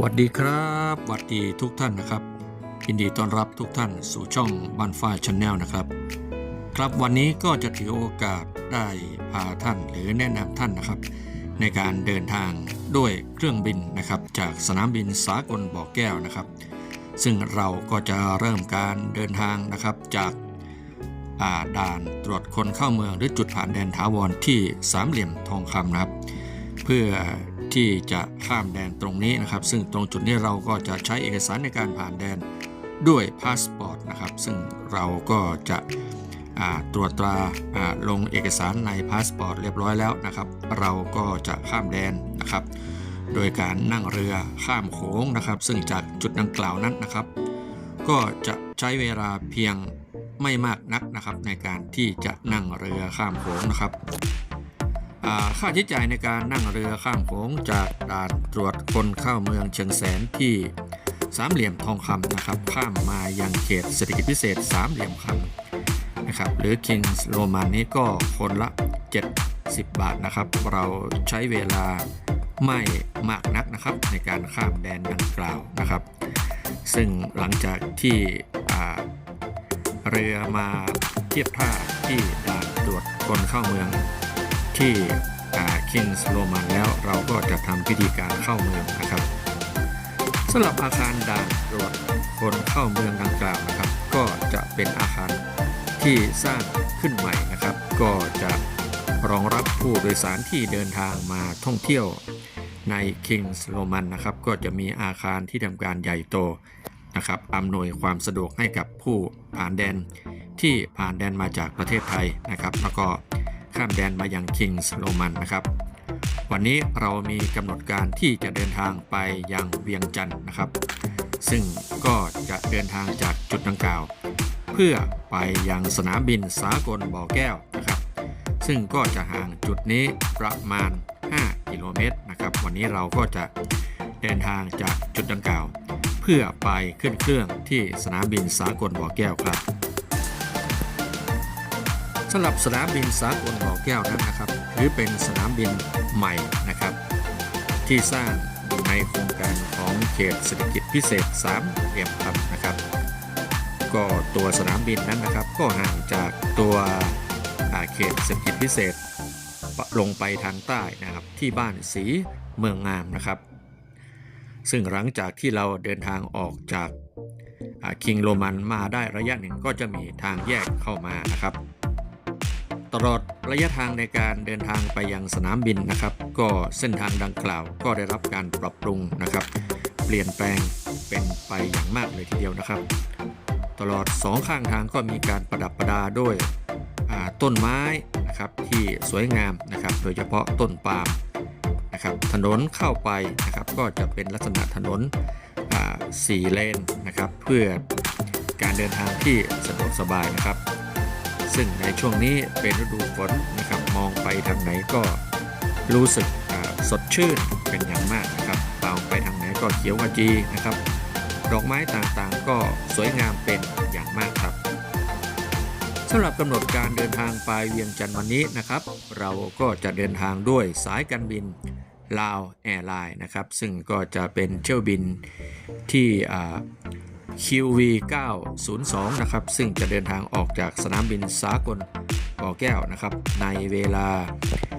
สวัสดีครับสวัสดีทุกท่านนะครับยินดีต้อนรับทุกท่านสู่ช่องบ้านฟ้าชาแนลนะครับ ครับวันนี้ก็จะถือโอกาสได้พาท่านหรือแนะนำท่านนะครับ ในการเดินทางด้วยเครื่องบินนะครับจากสนามบินสากลบ่อแก้วนะครับ ซึ่งเราก็จะเริ่มการเดินทางนะครับจาก ด่านตรวจคนเข้าเมืองหรือจุดผ่านแดนถาวรที่สามเหลี่ยมทองคำนะครับ เพื่อที่จะข้ามแดนตรงนี้นะครับ ซึ่งตรงจุดนี้เราก็จะใช้เอกสารในการผ่านแดนด้วยพาสปอร์ตนะครับ ซึ่งเราก็จะตรวจตราอ่าลงเอกสารในพาสปอร์ตเรียบร้อยแล้วนะครับ เราก็จะข้ามแดนนะครับ โดยการนั่งเรือข้ามโขงนะครับ ซึ่งจากจุดดังกล่าวนั้นนะครับ ก็จะใช้เวลาเพียง ไม่มากนักนะครับในการที่จะนั่งเรือข้ามโขงนะครับค่าใช้จ่ายในการนั่งเรือข้ามโขงจากด่านตรวจคนเข้าเมืองเชียงแสนที่สามเหลี่ยมทองคำนะครับ ข้ามมายังเขตเศรษฐกิจพิเศษสามเหลี่ยมคำนะครับหรือ Kings Roman นี้ก็คนละ 70 บาทนะครับ เราใช้เวลาไม่มากนักนะครับในการข้ามแดนดังกล่าวนะครับ ซึ่งหลังจากที่ เรือมาเทียบท่าที่ด่านตรวจคนเข้าเมืองที่คิงส์โรมันแล้วเราก็จะทำพิธีการเข้าเมืองนะครับสำหรับอาคารด่านตรวจคนเข้าเมืองดังกล่าวนะครับ ก็จะเป็นอาคารที่สร้างขึ้นใหม่นะครับ ก็จะรองรับผู้โดยสารที่เดินทางมาท่องเที่ยวใน Kings Roman นะครับ ก็จะมีอาคารที่ทำการใหญ่โต นะครับอำนวยความสะดวกให้กับผู้ผ่านแดนที่ผ่านแดนมาจากประเทศไทยนะครับ แล้วก็ข้ามแดนมายังคิงส์โรมันนะครับ วันนี้เรามีกำหนดการที่จะเดินทางไปยังเวียงจันทร์นะครับ ซึ่งก็จะเดินทางจากจุดดังกล่าว เพื่อไปยังสนามบินสากลบ่อแก้วนะครับ ซึ่งก็จะห่างจุดนี้ประมาณ 5 กิโลเมตรนะครับ วันนี้เราก็จะเดินทางจากจุดดังกล่าว พื่อไปขึ้นเครื่องที่สนามบินสากลบ่อแก้วครับสำหรับสนามบินสากลบ่อแก้วนั้นนะครับถือเป็นสนามบินใหม่นะครับ ที่สร้างอยู่ในโครงการของเขตเศรษฐกิจพิเศษสามเหลี่ยมคำนะครับ ก็ตัวสนามบินนั้นนะครับ ก็ห่างจากตัวเขตเศรษฐกิจพิเศษลงไปทางใต้นะครับ ที่บ้านสีเมืองงามนะครับ ซึ่งหลังจากที่เราเดินทางออกจากคิงโรมันมาได้ระยะหนึ่งก็จะมีทางแยกเข้ามานะครับ ตลอดระยะทางในการเดินทางไปยังสนามบินนะครับ ก็เส้นทางดังกล่าวก็ได้รับการปรับปรุงนะครับ เปลี่ยนแปลงเป็นไปอย่างมากเลยทีเดียวนะครับ ตลอดสองข้างทางก็มีการประดับประดาด้วยต้นไม้นะครับที่สวยงามนะครับ โดยเฉพาะต้นปาล์ม นะครับถนนเข้าไปนะครับก็จะเป็นลักษณะถนนสี่เลนนะครับเพื่อการเดินทางที่สะดวกสบายนะครับ ซึ่งในช่วงนี้เป็นฤดูฝนนะครับมองไปทางไหนก็รู้สึกสดชื่นเป็นอย่างมากนะครับมองไปทางไหนก็เขียวขจีนะครับ ดอกไม้ต่างๆ ก็สวยงามเป็นอย่างมากครับสำหรับกำหนดการเดินทางไปเวียงจันทร์วันนี้นะครับ เราก็จะเดินทางด้วยสายการบิน ลาวแอร์ไลน์นะครับ ซึ่งก็จะเป็นเที่ยวบินที่ QV 902นะครับ ซึ่งจะเดินทางออกจากสนามบินสากลบ่อแก้วนะครับ ในเวลา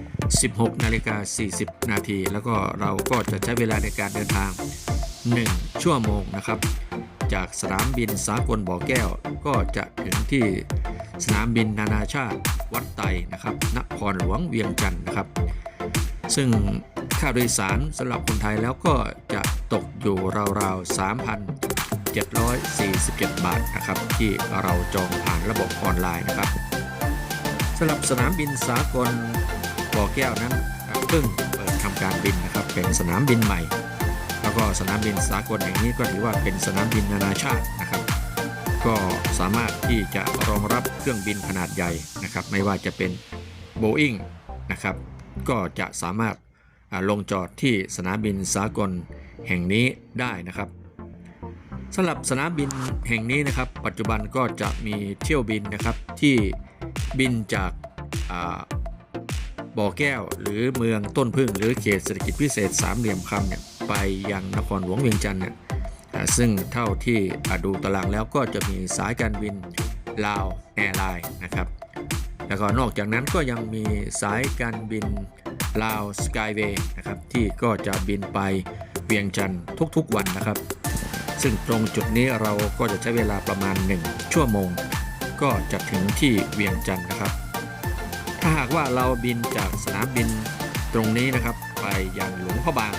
16นาฬิกา40 นาที แล้วก็เราก็จะใช้เวลาในการเดินทาง 1 ชั่วโมงนะครับ จากสนามบินสากลบ่อแก้ว ก็จะถึงที่สนามบินนานาชาติวัดไตนะครับ นครหลวงเวียงจันทร์นะครับ ซึ่ง ค่าโดยสารสำหรับคนไทยแล้วก็จะตกอยู่ราวๆ 3,747 บาทนะครับ ที่เราจองผ่านระบบออนไลน์นะครับสำหรับสนามบินสากลบ่อแก้วนั้นเพิ่งเปิดทำการบินนะครับเป็นสนามบินใหม่ แล้วก็สนามบินสากลแห่งนี้ก็ถือว่าเป็นสนามบินนานาชาตินะครับ ก็สามารถที่จะรองรับเครื่องบินขนาดใหญ่นะครับ ไม่ว่าจะเป็น Boeing นะครับก็จะสามารถ ลงจอดที่สนามบินสากลแห่งนี้ได้นะครับสำหรับสนามบินแห่งนี้นะครับ ปัจจุบันก็จะมีเที่ยวบินนะครับที่บินจากาบ่อแก้ว หรือเมืองต้นพึ่ง หรือเขตเศรษฐกิจพิเศษสามเหลี่ยมคำเนี่ยไปยังนครหลวงเวียงจันทร์เนี่ยซึ่งเท่าที่ดูตารางแล้วก็จะมีสายการบินลาวแอร์ไลน์นะครับแล้วก็นอกจากนั้นก็ยังมีสายการบิน ลาวสกายเวย์นะครับที่ก็จะบินไปเวียงจันทร์ทุกๆวันนะครับ ซึ่งตรงจุดนี้เราก็จะใช้เวลาประมาณ 1 ชั่วโมง ก็จะถึงที่เวียงจันทร์นะครับ ถ้าหากว่าเราบินจากสนามบินตรงนี้นะครับ ไปยังหลวงพระบาง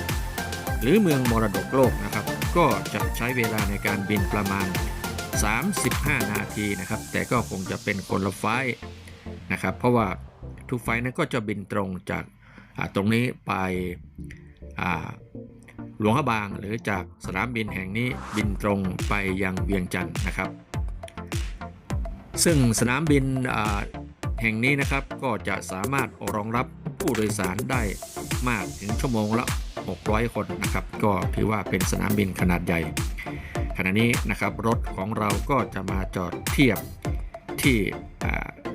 หรือเมืองมรดกโลกนะครับ ก็จะใช้เวลาในการบินประมาณ 35 นาทีนะครับ แต่ก็คงจะเป็นคนละไฟล์นะครับ เพราะว่าทุกไฟล์นั้นก็จะบินตรงจาก ตรงนี้ไปหลวงพระบางหรือจากสนามบินแห่งนี้บินตรงไปยังเวียงจันทร์นะครับ ซึ่งสนามบินแห่งนี้นะครับก็จะสามารถรองรับผู้โดยสารได้มากถึงชั่วโมงละ 600 คนนะครับ ก็ถือว่าเป็นสนามบินขนาดใหญ่ ขณะนี้นะครับรถของเราก็จะมาจอดเทียบที่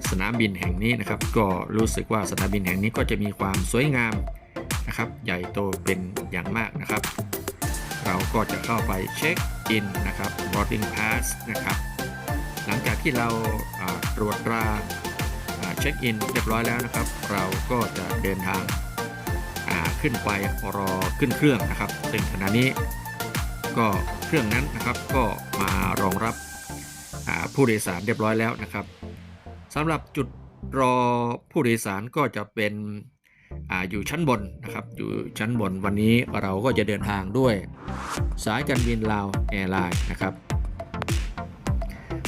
สนามบินแห่งนี้นะครับ ก็รู้สึกว่าสนามบินแห่งนี้ก็จะมีความสวยงามนะครับ ใหญ่โตเป็นอย่างมากนะครับ เราก็จะเข้าไปเช็คอินนะครับ boarding pass นะครับ หลังจากที่เราตรวจตราเช็คอินเรียบร้อยแล้วนะครับ เราก็จะเดินทางขึ้นไปรอขึ้นเครื่องนะครับซึ่งขณะนี้ก็เครื่องนั้นนะครับก็มารองรับผู้โดยสารเรียบร้อยแล้วนะครับ สำหรับจุดรอผู้โดยสารก็จะเป็นออยู่ชั้นบนนะครับอยู่ชั้นบนวันนี้เราก็จะเดินทางด้วย สายการบินลาวแอร์ไลน์นะครับ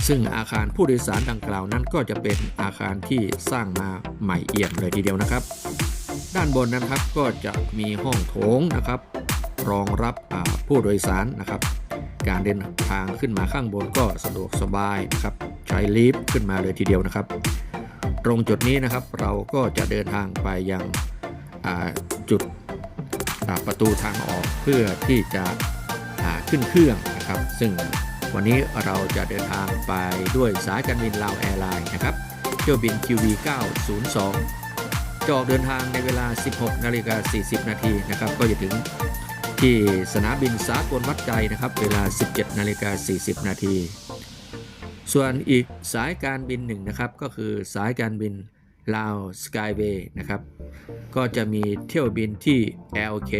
ซึ่งอาคารผู้โดยสารดังกล่าวนั้นก็จะเป็นอาคารที่สร้างมาใหม่เอี่ยมเลยทีเดียวนะครับ ด้านบนนะครับก็จะมีห้องโถงนะครับ รองรับผู้โดยสารนะครับ การเดินทางขึ้นมาข้างบนก็สะดวกสบายนะครับ ใช้ลิฟต์ขึ้นมาเลยทีเดียวนะครับ ตรงจุดนี้นะครับเราก็จะเดินทางไปยังจุดประตูทางออกเพื่อที่จะขึ้นเครื่องนะครับ ซึ่งวันนี้เราจะเดินทางไปด้วยสายการบินลาวแอร์ไลน์นะครับเที่ยวบิน QV 902จะออกเดินทางในเวลา 16นาฬิกา40 นาทีนะครับ ก็จะถึงที่สนามบินสากลวัดใจนะครับ เวลา 17นาฬิกา40 นาที ส่วนอีกสายการบินหนึ่งนะครับ ก็คือสายการบินลาวสกายเวย์นะครับ ก็จะมีเที่ยวบินที่ LK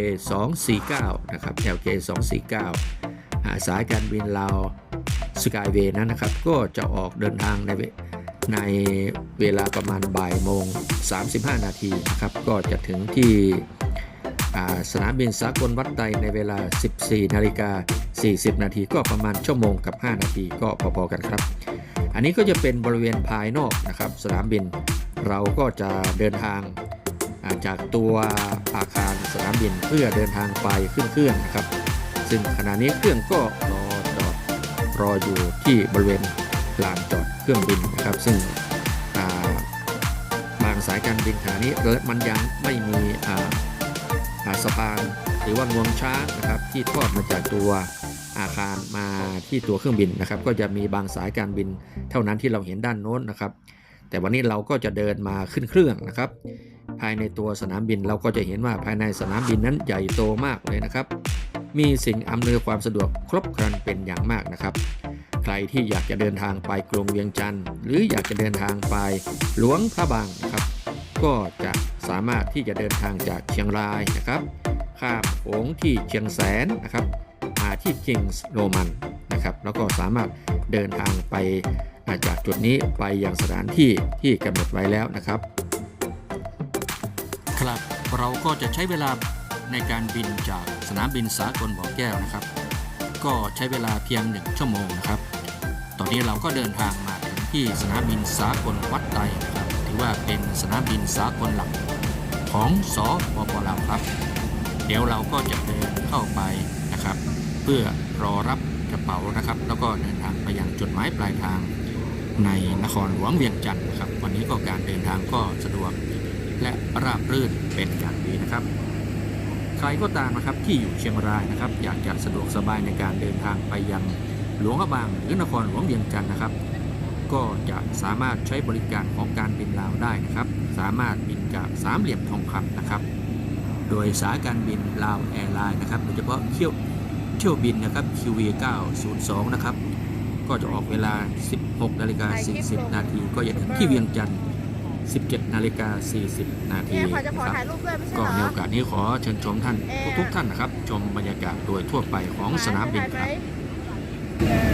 249นะครับ LK 249าสายการบินลาวสกายเวย์นั้นนะครับ ก็จะออกเดินทางในเวในเวลาประมาณบ่ายโมง 35 นาทีนะครับ ก็จะถึงที่สนามบินสากลวัดไตในเวลา 14 นาฬิกา 40 นาทีก็ประมาณชั่วโมงกับ 5 นาทีก็พอๆกันครับ อันนี้ก็จะเป็นบริเวณภายนอกนะครับสนามบิน เราก็จะเดินทางาจากตัวอาคารสนามบินเพื่อเดินทางไปขึ้นเครื่องนะครับ ซึ่งขณะนี้เครื่องก็รอจอดรออยู่ที่บริเวณลานจอดเครื่องบินนะครับ ซึ่งาบางสายการบินขณะนี้มันยังไม่มีอ่าอ่าสะพานหรือว่างวงช้างนะครับที่ทอดมาจากตัว อาคารมาที่ตัวเครื่องบินนะครับ ก็จะมีบางสายการบินเท่านั้นที่เราเห็นด้านโน้นนะครับ แต่วันนี้เราก็จะเดินมาขึ้นเครื่องนะครับ ภายในตัวสนามบินเราก็จะเห็นว่าภายในสนามบินนั้นใหญ่โตมากเลยนะครับ มีสิ่งอำนวยความสะดวกครบครันเป็นอย่างมากนะครับ ใครที่อยากจะเดินทางไปกรุงเวียงจันทร์หรืออยากจะเดินทางไปหลวงพระบางนะครับ ก็จะสามารถที่จะเดินทางจากเชียงรายนะครับข้ามโขงที่เชียงแสนนะครับ ที่คิงส์โรมันนะครับแล้วก็สามารถเดินทางไปาจากจุดนี้ไปยังสถานที่ที่กำหนดไว้แล้วนะครับ ครับเราก็จะใช้เวลาในการบินจากสนามบินสากลบ่อแก้วนะครับ ก็ใช้เวลาเพียงหนึ่งชั่วโมงนะครับ ตอนนี้เราก็เดินทางมาถึงที่สนามบินสากลวัดไตนะครับถือว่าเป็นสนามบินสากลหลักของสปปลาวครับ เดี๋ยวเราก็จะเดินเข้าไปนะครับ พื่อรอรับกระเป๋านะครับ แล้วก็เดินทางไปยังจุดหมายปลายทางในนครหลวงเวียงจันทร์นะครับวันนี้ก็การเดินทางก็สะดวกและราบรื่นเป็นอย่างดีนะครับ ใครก็ตามนะครับที่อยู่เชียงรายนะครับ อยากจะสะดวกสบายในการเดินทางไปยังหลวงพระบางหรือนครหลวงเวียงจันทร์นะครับ ก็จะสามารถใช้บริการของการบินลาวได้นะครับ สามารถบินจากสามเหลี่ยมทองคำนะครับ โดยสายการบินลาวแอร์ไลน์นะครับโดยเฉพาะเที่ยว เที่ยวบินนะครับ QV 902นะครับ ก็จะออกเวลา 16นาฬิกา40 นาทีก็จะถึงที่เวียงจันทร์ 17นาฬิกา40 นาทีเนี่ยเขาจะนะขอครับถ่ายรูปด้วยไม่ใช่ก็เหรอในโอกาสนี้ขอเชิญชมท่านเอ่อทุกๆท่านนะครับ ชมบรรยากาศโดยทั่วไปของสนามบินครับถ่ายไหม